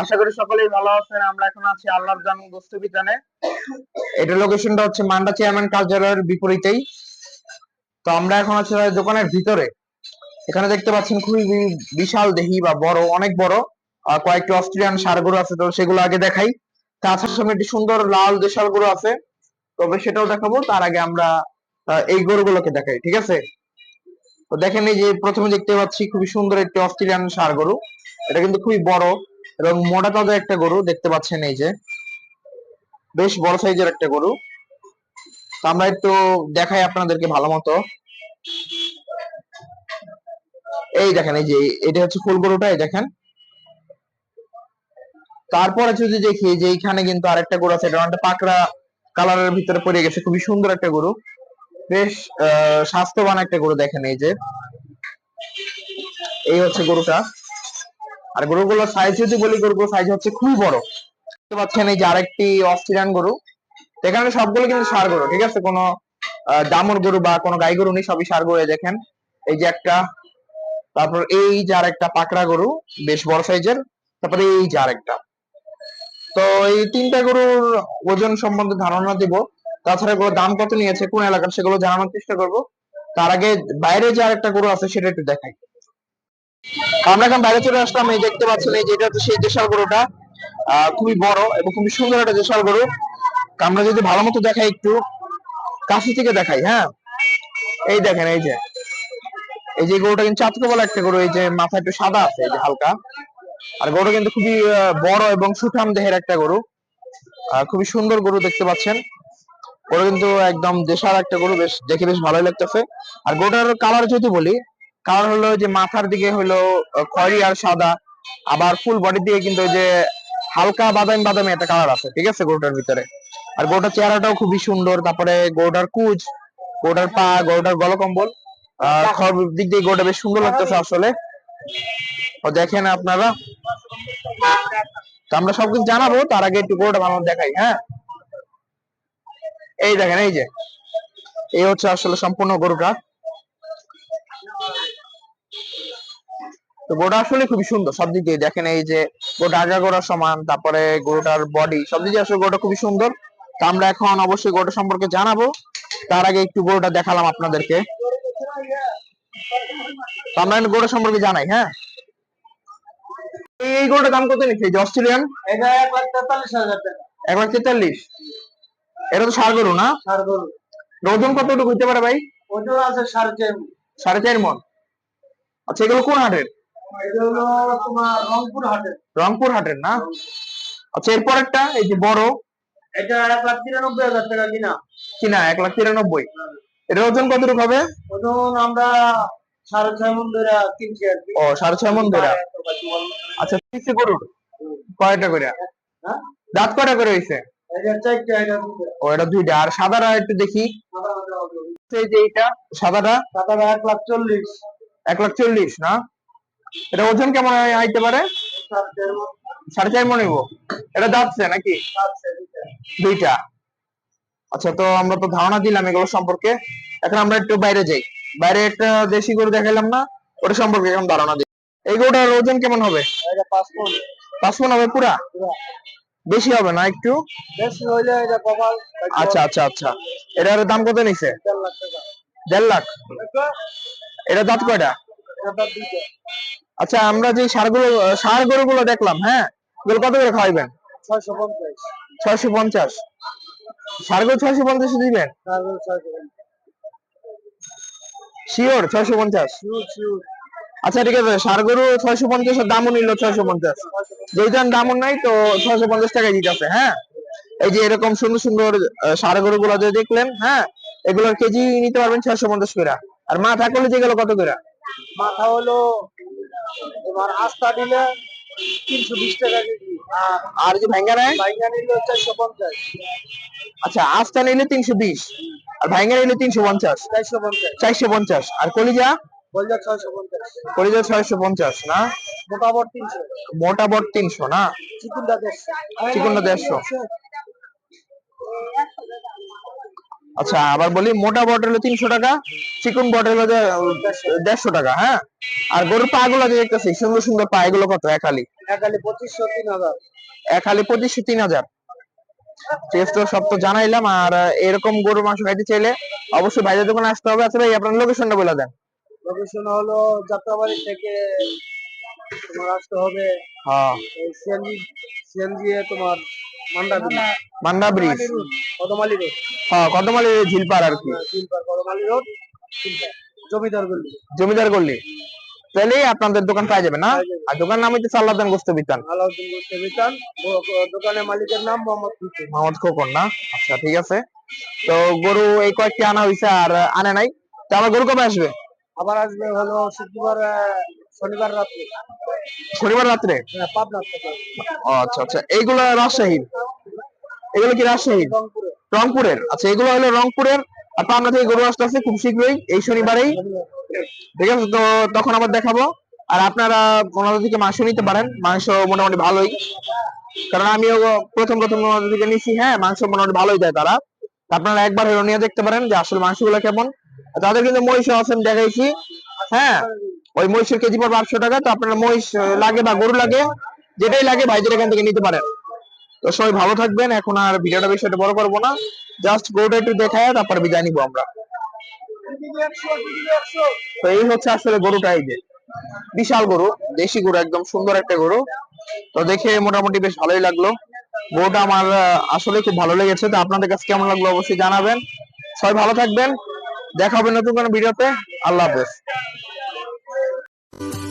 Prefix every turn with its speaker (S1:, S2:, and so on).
S1: আশা করি সকলেই ভালো আছেন। আমরা এখন আছি আল্লাহর জান গোস্ত বিতানে এটা লোকেশনটা হচ্ছে মান্ডা চেয়ারম্যান কার্যালয়ের বিপরীতেই। তো আমরা এখন আছি দোকানের ভিতরে। এখানে দেখতে পাচ্ছেন খুবই বিশাল দেহি বা বড়, অনেক বড়। আর কয়েকটি অস্ট্রেলিয়ান সার গরু আছে, তো সেগুলো আগে দেখাই। তাছাড়া সামনে একটি সুন্দর লাল দেশাল গরু আছে। তবে সেটাও দেখাবো, তার আগে আমরা এই গরুগুলোকে দেখাই, ঠিক আছে? তো দেখেন এই যে প্রথমে দেখতে পাচ্ছি খুবই সুন্দর একটি অস্ট্রেলিয়ান সার গরু এটা কিন্তু খুবই বড়। এবং মোটা তাজা একটা গরু দেখতে পাচ্ছেন এই যে। বেশ বড় সাইজের একটা গরু। আমরা একটু দেখাই আপনাদেরকে ভালো মতো। এই দেখেন, এই যে, এটা হচ্ছে ফুল গরুটা, এই দেখেন। তারপরে যদি দেখি যে এইখানে কিন্তু আরেকটা গরু আছে, এটা অনেকটা পাকড়া কালারের ভিতরে পড়ে গেছে, খুবই সুন্দর একটা গরু। বেশ স্বাস্থ্যবান একটা গরু দেখেন এই যে। এই হচ্ছে গরুটা। আর গরুগুলোর সাইজ যদি বলি গরুগুলোর সাইজ হচ্ছে খুবই বড়। দেখতে পাচ্ছেন এই যে আরেকটি অস্ট্রেলিয়ান গরু। এখানে সবগুলো কিন্তু সার গরু, ঠিক আছে? কোনো দামুর গরু বা কোনো গাই গরু নেই, সবই সার গরু দেখেন। এই যে একটা, তারপর এই যে আরেকটা পাকড়া গরু, বেশ বড় সাইজের তারপরে এই যে আরেকটা। তো এই তিনটা গরুর ওজন সম্বন্ধে ধারণা দিব। তাছাড়া এগুলো দাম কত নিয়েছে, কোন এলাকার, সেগুলো জানানোর চেষ্টা করব। তার আগে বাইরে যে আরেকটা গরু আছে, সেটা একটু দেখাই। আমরা এখন বাইরে চলে আসলাম, এই দেখতে পাচ্ছেন, এই যেটা হচ্ছে সেই দেশাল গরুটা খুবই বড় এবং খুবই সুন্দর একটা দেশাল গরু আমরা যদি ভালো মতো দেখাই একটু, কাছে থেকে দেখাই হ্যাঁ? এই দেখেন, এই যে। এই যে গরুটা কিন্তু চাতকে বলা একটা গরু, এই যে মাথা একটু সাদা আছে, এই যে হালকা। আর গরুটা কিন্তু খুবই বড় এবং সুঠাম দেহের একটা গরু। খুবই সুন্দর গরু দেখতে পাচ্ছেন। গরু কিন্তু একদম দেশাল একটা গরু, বেশ, দেখে বেশ ভালোই লাগতেছে। আর গরুটার কালার যদি বলি কালার হলো যে মাথার দিকে হলো খয়েরি আর সাদা, আবার ফুল বডি দিয়ে কিন্তু যে হালকা বাদামি বাদামি একটা কালার আছে, ঠিক আছে গরুটার ভিতরে? আর গরুটার চেহারাটাও খুবই সুন্দর, তারপরে গরুটার কুচ গরুটার পা, গরুটার গলকম্বল দিক দিয়ে গরুটা বেশ সুন্দর লাগতেছে আসলে। তো দেখেন আপনারা। আমরা সবকিছু জানাব, তার আগে একটু গরুটা ভালো দেখাই হ্যাঁ? এই দেখেন, এই যে। এই হচ্ছে আসলে সম্পূর্ণ গরুটা। তো গরুটা আসলে খুবই সুন্দর। সব দিক দিয়ে দেখেন এই যে গরুটা আগা গোড়া সমান তারপরে গরুটার বডি সব দিক দিয়ে আসলে গরুটা খুবই সুন্দর। তো আমরা এখন অবশ্যই গরুটা সম্পর্কে জানাব। তার আগে একটু গরুটা দেখালাম আপনাদেরকে। তো আমরা গরুটা সম্পর্কে জানাই হ্যাঁ? এই গরুটার দাম কত নিচ্ছে? যে অস্ট্রেলিয়ান?
S2: এটা এক লাখ তেতাল্লিশ। হাজার টাকা
S1: এক লাখ তেতাল্লিশ এটা তো সার গরু না?
S2: সার গরু
S1: ওজন কতটুকু হইতে পারে ভাই?
S2: ওজন আছে সাড়ে চার
S1: সাড়ে চার মন। আচ্ছা এগুলো কোন হাটের?
S2: রংপুর হাটে
S1: হাটের না? আচ্ছা এরপরেরটা এই যে বড়
S2: এটা এক লাখ তিরানব্বই হাজার টাকা কিনা।
S1: কিনা এক লাখ তিরানব্বই। এটার ওজন কতটুকু হবে?
S2: ওজন আমরা সাড়ে ছয় মন ধরে কিনছি আর
S1: ও সাড়ে ছয় মন ধরে। আচ্ছা গরুর কয়টা করে?
S2: হ্যাঁ?
S1: দাঁত কয়টা করে হয়েছে?
S2: এটা চারটে
S1: ও এটা দুইটা। আর সাদাটা একটু দেখি। যে সাদাটা
S2: এক লাখ চল্লিশ।
S1: এক লাখ চল্লিশ না? এটা ওজন কেমন আই- আইতে পারে?
S2: সাড়ে চার
S1: মনে এটা দাঁতছে নাকি? দুইটা। আচ্ছা তো আমরা তো ধারণা দিলাম এগুলো সম্পর্কে। এখন আমরা একটু বাইরে যাই। বাইরে একটা দেশি গরু দেখাইলাম না ওটা সম্পর্কে এখন ধারণা দিই। এই গরুটার ওজন কেমন হবে?
S2: এটা পাঁচ মণ।
S1: মন হবে পুরা। বেশি হবে না একটু?
S2: বেশি হইলে এটা কপাল
S1: আচ্ছা আচ্ছা আচ্ছা। এটার দাম কত নিছে?
S2: দেড় লাখ
S1: দেড় লাখ? এটা দাঁত কয়টা? আচ্ছা আমরা যে সারগুলো সার গরুগুলো দেখলাম হ্যাঁ? এগুলো কত করে খাওয়াইবেন?
S2: ছয়শো পঞ্চাশ।
S1: ছয়শো পঞ্চাশ। সার গরু ছয়শো পঞ্চাশে দিবেন?
S2: সার পঞ্চাশ।
S1: শিওর ছয়শো পঞ্চাশ। আচ্ছা ঠিক আছে সার গরু ছয়শো পঞ্চাশের দামও নিল ছয়শো পঞ্চাশ। যেইটার দামও নাই তো ছয়শো পঞ্চাশ টাকায় দিতেছে হ্যাঁ? এই যে এরকম সুন্দর সুন্দর ষাঁড় গরু গুলো যে দেখলেন হ্যাঁ? এগুলোর কেজি নিতে পারবেন ছয়শো পঞ্চাশ করে। আর মাথা করলে যেগুলো কত করে?
S2: মাথা হলো তোমার আস্থা দিলে তিনশো বিশ টাকা কেজি। আর
S1: আর যে ভেঙ্গা নেয়?
S2: বাইঙ্গা নিলে চারশো পঞ্চাশ।
S1: আচ্ছা আস্তা নিলে তিনশো বিশ আর ভাইঙ্গা নিলে তিনশো পঞ্চাশ।
S2: চারশো পঞ্চাশ।
S1: চারশো পঞ্চাশ। আর কলিজা?
S2: ছয়শো পঞ্চাশ।
S1: কলিজা ছয়শো পঞ্চাশ না?
S2: মোটামুটি তিনশো।
S1: মোটা বট তিনশো না?
S2: চিকুনটা দেড়শো।
S1: চিকুনটা দেড়শো। আচ্ছা আবার বলি মোটা বটল হলো তিনশো টাকা চিকন বটল হলো দেড়শো টাকা হ্যাঁ? আর গরুর পা গুলো যে দেখতেছি সুন্দর সুন্দর পা এগুলো কত এক হালি
S2: একালি পঁচিশশো তিন হাজার।
S1: এক হালি পঁচিশশো তিন হাজার। টেস্ট তো সব তো জানাইলাম আর এরকম গরুর মাংস খাইতে চাইলে অবশ্যই ভাইদের দোকানে আসতে হবে। আচ্ছা ভাই আপনার লোকেশনটা বলে দেন।
S2: লোকেশন হলো যাত্রাবাড়ি থেকে তোমার আসতে হবে
S1: হ্যাঁ।
S2: সিএনজি সিএনজি তোমার মান্ডা
S1: মান্ডা ব্রিজ
S2: কদমালি রোড
S1: হ্যাঁ কদমালি ঝিলপার আর কি।
S2: কদমালি রোড জমিদার
S1: তাহলেই আপনাদের দোকান পাই যাবে না? আর দোকান নাম হচ্ছে গোস্ত বিতান।
S2: বিতান। দোকানের মালিকের নাম মোহাম্মদ ফুটু
S1: মোহাম্মদ খোকন না? আচ্ছা ঠিক আছে। তো গরু এই কয়েকটি আনা হয়েছে আর আনে নাই। তো আমার গরু কবে আসবে?
S2: আবার আসবে হলো শুক্রবার শনিবার রাত্রে।
S1: শনিবার রাত্রে?
S2: হ্যাঁ পাবনা
S1: আচ্ছা আচ্ছা। এইগুলো রাজশাহীর? এগুলো কি রাজশাহীর? রংপুরের। আচ্ছা এগুলো হলো রংপুরের। আর পাবনা থেকে গরু আসতেছে খুব শীঘ্রই এই শনিবারেই। ঠিক আছে তো তখন আবার দেখাবো। আর আপনারা ওনাদের থেকে মাংস নিতে পারেন। মাংস মোটামুটি ভালোই। কারণ আমিও প্রথম প্রথম ওনাদের থেকে নিছি হ্যাঁ মাংস মোটামুটি ভালোই দেয় তারা। আপনারা একবার হলো নিয়ে দেখতে পারেন যে আসলে মাংসগুলো কেমন। তাদের কিন্তু মহিষ আছে দেখাইছি। হ্যাঁ ওই মহিষের কেজি পর আটশো টাকা, তো আপনারা মহিষ লাগে বা গরু লাগে, যেটাই লাগে ভাইদের এখান থেকে নিতে পারেন। তো সবাই ভালো থাকবেন, এখন আর ভিডিওটা বিষয়টা বড় করব না। জাস্ট গরুটা একটু দেখায়, তারপর বিদায় নিবো আমরা। তো এই হচ্ছে আসলে গরুটা, এই যে বিশাল গরু, দেশি গরু, একদম সুন্দর একটা গরু। তো দেখে মোটামুটি বেশ ভালোই লাগল। গরুটা আমার আসলে খুব ভালো লেগেছে, তো আপনাদের কাছে কেমন লাগল অবশ্যই জানাবেন। সবাই ভালো থাকবেন, দেখা হবে নতুন কোনো ভিডিওতে। আল্লাহ হাফেজ। Thank you.